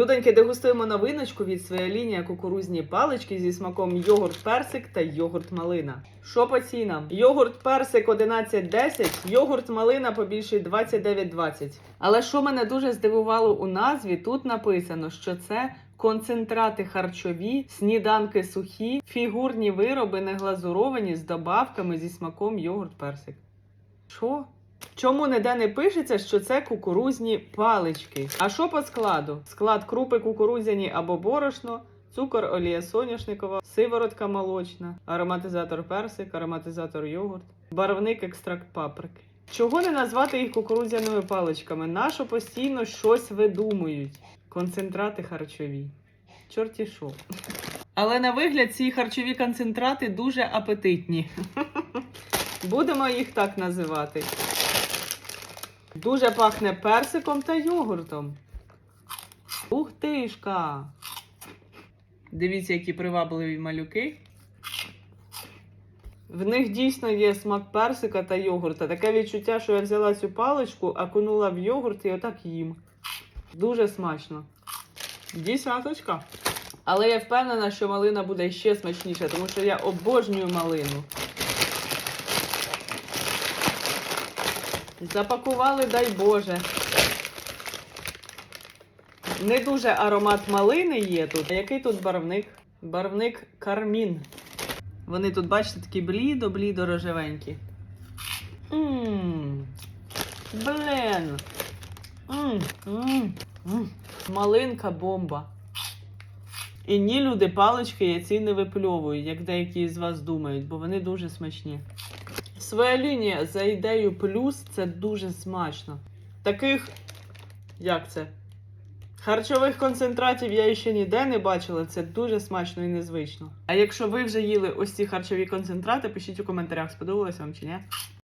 Людоньки, дегустуємо новиночку від своєї лінії кукурузні палички зі смаком йогурт персик та йогурт малина. Що по цінам? Йогурт персик 11,10, йогурт малина побільший 29,20. Але що мене дуже здивувало у назві, тут написано, що це концентрати харчові, сніданки сухі, фігурні вироби не глазуровані з добавками зі смаком йогурт персик. Що? Чому ніде не пишеться, що це кукурузні палички? А що по складу? Склад крупи кукурудзяні або борошно, цукор, олія соняшникова, сиворотка молочна, ароматизатор персик, ароматизатор йогурт, барвник, екстракт паприки. Чого не назвати їх кукурудзяними паличками? Нащо постійно щось видумують? Концентрати харчові. Чорті що. Але на вигляд ці харчові концентрати дуже апетитні. Будемо їх так називати. Дуже пахне персиком та йогуртом. Ух тишка! Дивіться, які привабливі малюки. В них дійсно є смак персика та йогурта. Таке відчуття, що я взяла цю паличку, окунула в йогурт і отак їм. Дуже смачно. Десяточка. Але я впевнена, що малина буде ще смачніша, тому що я обожнюю малину. Запакували, дай Боже. Не дуже аромат малини є тут. А який тут барвник? Барвник кармін. Вони тут, бачите, такі блідо-блідо рожевенькі. Ммм. Блін. Малинка бомба. І ні, люди палички я ці не випльовують, як деякі з вас думають, бо вони дуже смачні. Своя лінія за ідею плюс це дуже смачно. Таких, як це? Харчових концентратів я ще ніде не бачила, це дуже смачно і незвично. А якщо ви вже їли ось ці харчові концентрати, пишіть у коментарях, сподобалося вам чи ні.